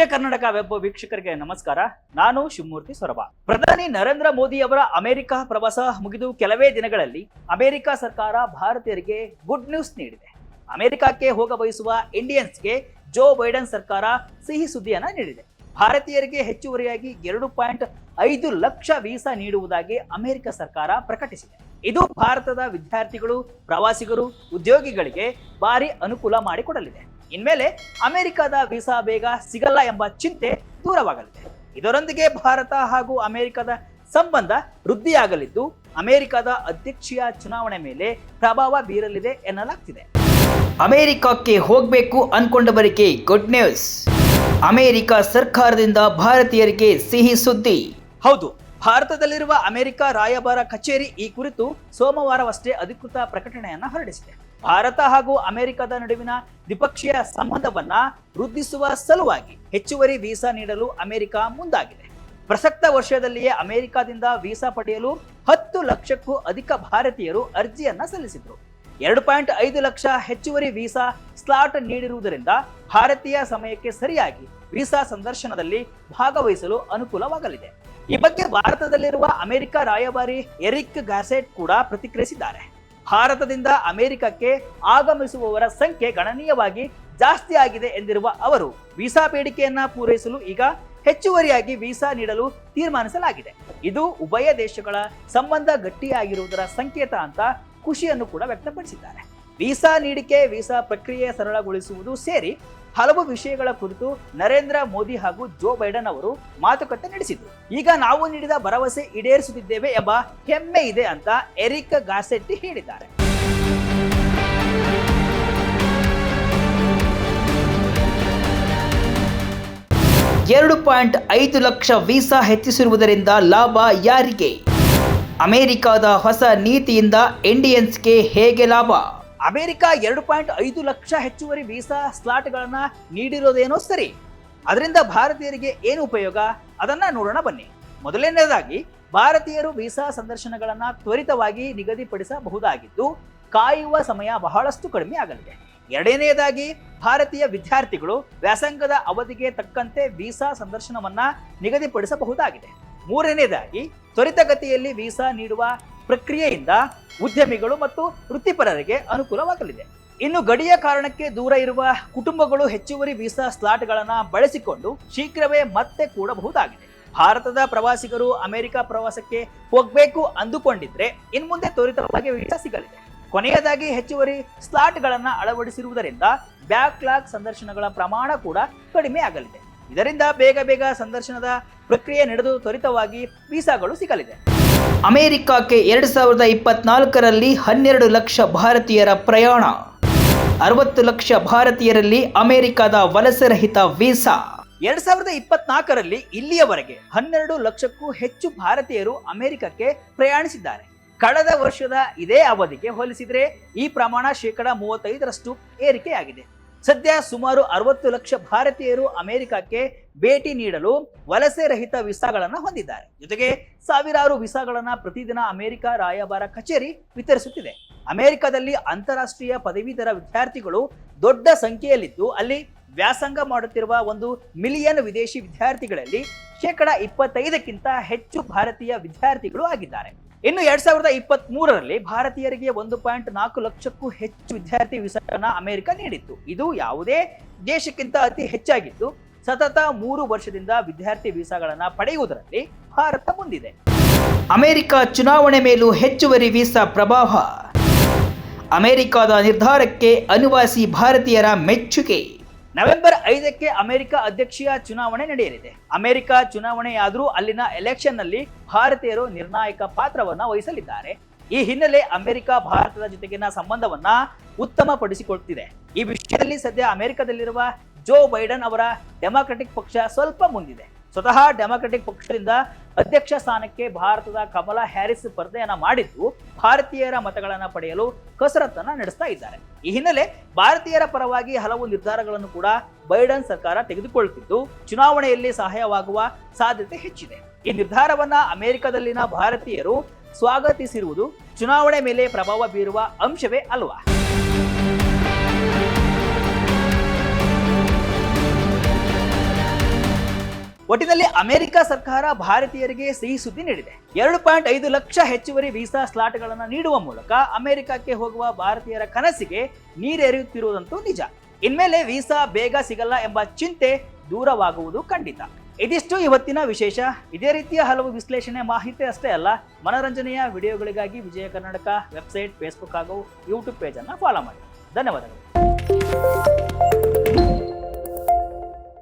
Vijaya Karnataka web ವೀಕ್ಷಕರಿಗೆ ನಮಸ್ಕಾರ. ನಾನು ಶಿವಮೂರ್ತಿ ಸೊರಬ. ಪ್ರಧಾನಿ ನರೇಂದ್ರ ಮೋದಿ ಅವರ ಅಮೆರಿಕ ಪ್ರವಾಸ ಮುಗಿದು ಕೆಲವೇ ದಿನಗಳಲ್ಲಿ ಅಮೆರಿಕ ಸರ್ಕಾರ ಭಾರತೀಯರಿಗೆ ಗುಡ್ ನ್ಯೂಸ್ ನೀಡಿದೆ. ಅಮೆರಿಕಕ್ಕೆ ಹೋಗ ಬಯಸುವ ಇಂಡಿಯನ್ಸ್ಗೆ ಜೋ ಬೈಡನ್ ಸರ್ಕಾರ ಸಿಹಿ ಸುದ್ದಿಯನ್ನ ನೀಡಿದೆ. ಭಾರತೀಯರಿಗೆ ಹೆಚ್ಚುವರಿಯಾಗಿ ಎರಡು ಪಾಯಿಂಟ್ ಐದು ಲಕ್ಷ ವೀಸಾ ನೀಡುವುದಾಗಿ ಅಮೆರಿಕ ಸರ್ಕಾರ ಪ್ರಕಟಿಸಿದೆ. ಇದು ಭಾರತದ ವಿದ್ಯಾರ್ಥಿಗಳು, ಪ್ರವಾಸಿಗರು, ಉದ್ಯೋಗಿಗಳಿಗೆ ಭಾರಿ ಅನುಕೂಲ ಮಾಡಿಕೊಡಲಿದೆ. ಇನ್ಮೇಲೆ ಅಮೆರಿಕದ ವೀಸಾ ಬೇಗ ಸಿಗಲ್ಲ ಎಂಬ ಚಿಂತೆ ದೂರವಾಗಲಿದೆ. ಇದರೊಂದಿಗೆ ಭಾರತ ಹಾಗೂ ಅಮೆರಿಕದ ಸಂಬಂಧ ವೃದ್ಧಿಯಾಗಲಿದ್ದು, ಅಮೆರಿಕದ ಅಧ್ಯಕ್ಷೀಯ ಚುನಾವಣೆ ಮೇಲೆ ಪ್ರಭಾವ ಬೀರಲಿದೆ ಎನ್ನಲಾಗ್ತಿದೆ. ಅಮೆರಿಕಕ್ಕೆ ಹೋಗಬೇಕು ಅನ್ಕೊಂಡವರಿಗೆ ಗುಡ್ ನ್ಯೂಸ್ ಅಮೆರಿಕ ಸರ್ಕಾರದಿಂದ ಭಾರತೀಯರಿಗೆ ಸಿಹಿ ಸುದ್ದಿ. ಹೌದು, ಭಾರತದಲ್ಲಿರುವ ಅಮೆರಿಕ ರಾಯಭಾರ ಕಚೇರಿ ಈ ಕುರಿತು ಸೋಮವಾರವಷ್ಟೇ ಅಧಿಕೃತ ಪ್ರಕಟಣೆಯನ್ನು ಹೊರಡಿಸಿದೆ. ಭಾರತ ಹಾಗೂ ಅಮೆರಿಕದ ನಡುವಿನ ದ್ವಿಪಕ್ಷೀಯ ಸಂಬಂಧವನ್ನ ವೃದ್ಧಿಸುವ ಸಲುವಾಗಿ ಹೆಚ್ಚುವರಿ ವೀಸಾ ನೀಡಲು ಅಮೆರಿಕ ಮುಂದಾಗಿದೆ. ಪ್ರಸಕ್ತ ವರ್ಷದಲ್ಲಿಯೇ ಅಮೆರಿಕದಿಂದ ವೀಸಾ ಪಡೆಯಲು ಹತ್ತು ಲಕ್ಷಕ್ಕೂ ಅಧಿಕ ಭಾರತೀಯರು ಅರ್ಜಿಯನ್ನ ಸಲ್ಲಿಸಿದ್ರು. ಎರಡು ಪಾಯಿಂಟ್ ಐದು ಲಕ್ಷ ಹೆಚ್ಚುವರಿ ವೀಸಾ ಸ್ಲಾಟ್ ನೀಡಿರುವುದರಿಂದ ಭಾರತೀಯ ಸಮಯಕ್ಕೆ ಸರಿಯಾಗಿ ವೀಸಾ ಸಂದರ್ಶನದಲ್ಲಿ ಭಾಗವಹಿಸಲು ಅನುಕೂಲವಾಗಲಿದೆ. ಈ ಬಗ್ಗೆ ಭಾರತದಲ್ಲಿರುವ ಅಮೆರಿಕ ರಾಯಭಾರಿ ಎರಿಕ್ ಗ್ಯಾಸೆಟ್ ಕೂಡ ಪ್ರತಿಕ್ರಿಯಿಸಿದ್ದಾರೆ. ಭಾರತದಿಂದ ಅಮೆರಿಕಕ್ಕೆ ಆಗಮಿಸುವವರ ಸಂಖ್ಯೆ ಗಣನೀಯವಾಗಿ ಜಾಸ್ತಿ ಆಗಿದೆ ಎಂದಿರುವ ಅವರು, ವೀಸಾ ಬೇಡಿಕೆಯನ್ನ ಪೂರೈಸಲು ಈಗ ಹೆಚ್ಚುವರಿಯಾಗಿ ವೀಸಾ ನೀಡಲು ತೀರ್ಮಾನಿಸಲಾಗಿದೆ. ಇದು ಉಭಯ ದೇಶಗಳ ಸಂಬಂಧ ಗಟ್ಟಿಯಾಗಿರುವುದರ ಸಂಕೇತ ಅಂತ ಖುಷಿಯನ್ನು ಕೂಡ ವ್ಯಕ್ತಪಡಿಸಿದ್ದಾರೆ. ವೀಸಾ ನೀಡಿಕೆ, ವೀಸಾ ಪ್ರಕ್ರಿಯೆ ಸರಳಗೊಳಿಸುವುದು ಸೇರಿ ಹಲವು ವಿಷಯಗಳ ಕುರಿತು ನರೇಂದ್ರ ಮೋದಿ ಹಾಗೂ ಜೋ ಬೈಡನ್ ಅವರು ಮಾತುಕತೆ ನಡೆಸಿದ್ರು. ಈಗ ನಾವು ನೀಡಿದ ಭರವಸೆ ಈಡೇರಿಸುತ್ತಿದ್ದೇವೆ ಎಂಬ ಹೆಮ್ಮೆ ಇದೆ ಅಂತ ಎರಿಕ್ ಗಾಸೆಟ್ಟಿ ಹೇಳಿದ್ದಾರೆ. ಎರಡು ಪಾಯಿಂಟ್ ಐದು ಲಕ್ಷ ವೀಸಾ ಹೆಚ್ಚಿಸಿರುವುದರಿಂದ ಲಾಭ ಯಾರಿಗೆ? ಅಮೆರಿಕದ ಹೊಸ ನೀತಿಯಿಂದ ಇಂಡಿಯನ್ಸ್ಗೆ ಹೇಗೆ ಲಾಭ? ಅಮೆರಿಕ ಎರಡು ಪಾಯಿಂಟ್ ಐದು ಲಕ್ಷ ಹೆಚ್ಚುವರಿ ವೀಸಾ ಸ್ಲಾಟ್ಗಳನ್ನು ನೀಡಿರೋದೇನೋ ಸರಿ. ಅದರಿಂದ ಭಾರತೀಯರಿಗೆ ಏನು ಉಪಯೋಗ? ಅದನ್ನ ನೋಡೋಣ ಬನ್ನಿ. ಮೊದಲನೇದಾಗಿ ಭಾರತೀಯರು ವೀಸಾ ಸಂದರ್ಶನಗಳನ್ನ ತ್ವರಿತವಾಗಿ ನಿಗದಿಪಡಿಸಬಹುದಾಗಿದ್ದು, ಕಾಯುವ ಸಮಯ ಬಹಳಷ್ಟು ಕಡಿಮೆ ಆಗಲಿದೆ. ಎರಡನೆಯದಾಗಿ, ಭಾರತೀಯ ವಿದ್ಯಾರ್ಥಿಗಳು ವ್ಯಾಸಂಗದ ಅವಧಿಗೆ ತಕ್ಕಂತೆ ವೀಸಾ ಸಂದರ್ಶನವನ್ನ ನಿಗದಿಪಡಿಸಬಹುದಾಗಿದೆ. ಮೂರನೆಯದಾಗಿ, ತ್ವರಿತಗತಿಯಲ್ಲಿ ವೀಸಾ ನೀಡುವ ಪ್ರಕ್ರಿಯೆಯಿಂದ ಉದ್ಯಮಿಗಳು ಮತ್ತು ವೃತ್ತಿಪರರಿಗೆ ಅನುಕೂಲವಾಗಲಿದೆ. ಇನ್ನು ಗಡಿಯ ಕಾರಣಕ್ಕೆ ದೂರ ಇರುವ ಕುಟುಂಬಗಳು ಹೆಚ್ಚುವರಿ ವೀಸಾ ಸ್ಲಾಟ್ಗಳನ್ನು ಬಳಸಿಕೊಂಡು ಶೀಘ್ರವೇ ಮತ್ತೆ ಕೂಡಬಹುದಾಗಿದೆ. ಭಾರತದ ಪ್ರವಾಸಿಗರು ಅಮೆರಿಕ ಪ್ರವಾಸಕ್ಕೆ ಹೋಗಬೇಕು ಅಂದುಕೊಂಡಿದ್ರೆ ಇನ್ಮುಂದೆ ತ್ವರಿತವಾಗಿ ವೀಸಾ ಸಿಗಲಿದೆ. ಕೊನೆಯದಾಗಿ ಹೆಚ್ಚುವರಿ ಸ್ಲಾಟ್ಗಳನ್ನು ಅಳವಡಿಸಿರುವುದರಿಂದ ಬ್ಯಾಕ್ಲಾಗ್ ಸಂದರ್ಶನಗಳ ಪ್ರಮಾಣ ಕೂಡ ಕಡಿಮೆ ಆಗಲಿದೆ. ಇದರಿಂದ ಬೇಗ ಬೇಗ ಸಂದರ್ಶನದ ಪ್ರಕ್ರಿಯೆ ನಡೆದು ತ್ವರಿತವಾಗಿ ವೀಸಾಗಳು ಸಿಗಲಿದೆ. ಅಮೆರಿಕಕ್ಕೆ ಎರಡು ಸಾವಿರದ ಇಪ್ಪತ್ನಾಲ್ಕರಲ್ಲಿ ಹನ್ನೆರಡು ಲಕ್ಷ ಭಾರತೀಯರ ಪ್ರಯಾಣ, ಅರವತ್ತು ಲಕ್ಷ ಭಾರತೀಯರಲ್ಲಿ ಅಮೆರಿಕದ ವಲಸೆರಹಿತ ವೀಸಾ. ಎರಡ್ ಸಾವಿರದ ಇಪ್ಪತ್ನಾಲ್ಕರಲ್ಲಿ ಇಲ್ಲಿಯವರೆಗೆ ಹನ್ನೆರಡು ಲಕ್ಷಕ್ಕೂ ಹೆಚ್ಚು ಭಾರತೀಯರು ಅಮೆರಿಕಕ್ಕೆ ಪ್ರಯಾಣಿಸಿದ್ದಾರೆ. ಕಳೆದ ವರ್ಷದ ಇದೇ ಅವಧಿಗೆ ಹೋಲಿಸಿದರೆ ಈ ಪ್ರಮಾಣ ಶೇಕಡ ಮೂವತ್ತೈದರಷ್ಟು ಏರಿಕೆಯಾಗಿದೆ. ಸದ್ಯ ಸುಮಾರು ಅರವತ್ತು ಲಕ್ಷ ಭಾರತೀಯರು ಅಮೆರಿಕಕ್ಕೆ ಭೇಟಿ ನೀಡಲು ವಲಸೆ ರಹಿತ ವೀಸಾಗಳನ್ನು ಹೊಂದಿದ್ದಾರೆ. ಜೊತೆಗೆ ಸಾವಿರಾರು ವೀಸಾಗಳನ್ನ ಪ್ರತಿದಿನ ಅಮೆರಿಕ ರಾಯಭಾರ ಕಚೇರಿ ವಿತರಿಸುತ್ತಿದೆ. ಅಮೆರಿಕದಲ್ಲಿ ಅಂತಾರಾಷ್ಟ್ರೀಯ ಪದವೀಧರ ವಿದ್ಯಾರ್ಥಿಗಳು ದೊಡ್ಡ ಸಂಖ್ಯೆಯಲ್ಲಿದ್ದು, ಅಲ್ಲಿ ವ್ಯಾಸಂಗ ಮಾಡುತ್ತಿರುವ ಒಂದು ಮಿಲಿಯನ್ ವಿದೇಶಿ ವಿದ್ಯಾರ್ಥಿಗಳಲ್ಲಿ ಶೇಕಡ ಇಪ್ಪತ್ತೈದಕ್ಕಿಂತ ಹೆಚ್ಚು ಭಾರತೀಯ ವಿದ್ಯಾರ್ಥಿಗಳು ಆಗಿದ್ದಾರೆ. ಇನ್ನು ಎರಡ್ ಸಾವಿರದ ಇಪ್ಪತ್ತ್ ಮೂರರಲ್ಲಿ ಭಾರತೀಯರಿಗೆ ಒಂದು ಪಾಯಿಂಟ್ ನಾಲ್ಕು ಲಕ್ಷಕ್ಕೂ ಹೆಚ್ಚು ವಿದ್ಯಾರ್ಥಿ ವಿಸರ್ಜನ ಅಮೆರಿಕ ನೀಡಿತ್ತು. ಇದು ಯಾವುದೇ ದೇಶಕ್ಕಿಂತ ಅತಿ ಹೆಚ್ಚಾಗಿದ್ದು, ಸತತ ಮೂರು ವರ್ಷದಿಂದ ವಿದ್ಯಾರ್ಥಿ ವೀಸಾಗಳನ್ನು ಪಡೆಯುವುದರಲ್ಲಿ ಭಾರತ ಮುಂದಿದೆ. ಅಮೆರಿಕ ಚುನಾವಣೆ ಮೇಲೂ ಹೆಚ್ಚುವರಿ ವೀಸಾ ಪ್ರಭಾವ ಅಮೆರಿಕದ ನಿರ್ಧಾರಕ್ಕೆ ಅನಿವಾಸಿ ಭಾರತೀಯರ ಮೆಚ್ಚುಗೆ. ನವೆಂಬರ್ ಐದಕ್ಕೆ ಅಮೆರಿಕ ಅಧ್ಯಕ್ಷೀಯ ಚುನಾವಣೆ ನಡೆಯಲಿದೆ. ಅಮೆರಿಕ ಚುನಾವಣೆಯಾದರೂ ಅಲ್ಲಿನ ಎಲೆಕ್ಷನ್ನಲ್ಲಿ ಭಾರತೀಯರು ನಿರ್ಣಾಯಕ ಪಾತ್ರವನ್ನ ವಹಿಸಲಿದ್ದಾರೆ. ಈ ಹಿನ್ನೆಲೆ ಅಮೆರಿಕ, ಭಾರತದ ಜೊತೆಗಿನ ಸಂಬಂಧವನ್ನ ಉತ್ತಮಪಡಿಸಿಕೊಳ್ತಿದೆ. ಈ ವಿಷಯದಲ್ಲಿ ಸದ್ಯ ಅಮೆರಿಕದಲ್ಲಿರುವ ಜೋ ಬೈಡನ್ ಅವರ ಡೆಮಾಕ್ರೆಟಿಕ್ ಪಕ್ಷ ಸ್ವಲ್ಪ ಮುಂದಿದೆ. ಸ್ವತಃ ಡೆಮಾಕ್ರೆಟಿಕ್ ಪಕ್ಷದಿಂದ ಅಧ್ಯಕ್ಷ ಸ್ಥಾನಕ್ಕೆ ಭಾರತದ ಕಮಲಾ ಹ್ಯಾರಿಸ್ ಸ್ಪರ್ಧೆಯನ್ನ ಮಾಡಿದ್ದು, ಭಾರತೀಯರ ಮತಗಳನ್ನ ಪಡೆಯಲು ಕಸರತ್ತನ್ನ ನಡೆಸ್ತಾ ಇದ್ದಾರೆ. ಈ ಹಿನ್ನೆಲೆ ಭಾರತೀಯರ ಪರವಾಗಿ ಹಲವು ನಿರ್ಧಾರಗಳನ್ನು ಕೂಡ ಬೈಡನ್ ಸರ್ಕಾರ ತೆಗೆದುಕೊಳ್ಳುತ್ತಿದ್ದು ಚುನಾವಣೆಯಲ್ಲಿ ಸಹಾಯವಾಗುವ ಸಾಧ್ಯತೆ ಹೆಚ್ಚಿದೆ. ಈ ನಿರ್ಧಾರವನ್ನ ಅಮೆರಿಕದಲ್ಲಿನ ಭಾರತೀಯರು ಸ್ವಾಗತಿಸಿರುವುದು ಚುನಾವಣೆ ಮೇಲೆ ಪ್ರಭಾವ ಬೀರುವ ಅಂಶವೇ ಅಲ್ವಾ? ಒಟ್ಟಿನಲ್ಲಿ ಅಮೆರಿಕ ಸರ್ಕಾರ ಭಾರತೀಯರಿಗೆ ಸಿಹಿ ಸುದ್ದಿ ನೀಡಿದೆ. ಎರಡು ಪಾಯಿಂಟ್ ಐದು ಲಕ್ಷ ಹೆಚ್ಚುವರಿ ವೀಸಾ ಸ್ಲಾಟ್ಗಳನ್ನು ನೀಡುವ ಮೂಲಕ ಅಮೆರಿಕಕ್ಕೆ ಹೋಗುವ ಭಾರತೀಯರ ಕನಸಿಗೆ ನೀರೆರೆಯುತ್ತಿರುವುದಂತೂ ನಿಜ. ಇನ್ಮೇಲೆ ವೀಸಾ ಬೇಗ ಸಿಗಲ್ಲ ಎಂಬ ಚಿಂತೆ ದೂರವಾಗುವುದು ಖಂಡಿತ. ಇದಿಷ್ಟು ಇವತ್ತಿನ ವಿಶೇಷ. ಇದೇ ರೀತಿಯ ಹಲವು ವಿಶ್ಲೇಷಣೆ ಮಾಹಿತಿ ಅಷ್ಟೇ ಅಲ್ಲ, ಮನೋರಂಜನೆಯ ವಿಡಿಯೋಗಳಿಗಾಗಿ ವಿಜಯ ಕರ್ನಾಟಕ ವೆಬ್ಸೈಟ್, ಫೇಸ್ಬುಕ್ ಹಾಗೂ ಯೂಟ್ಯೂಬ್ ಪೇಜನ್ನು ಫಾಲೋ ಮಾಡಿ. ಧನ್ಯವಾದಗಳು.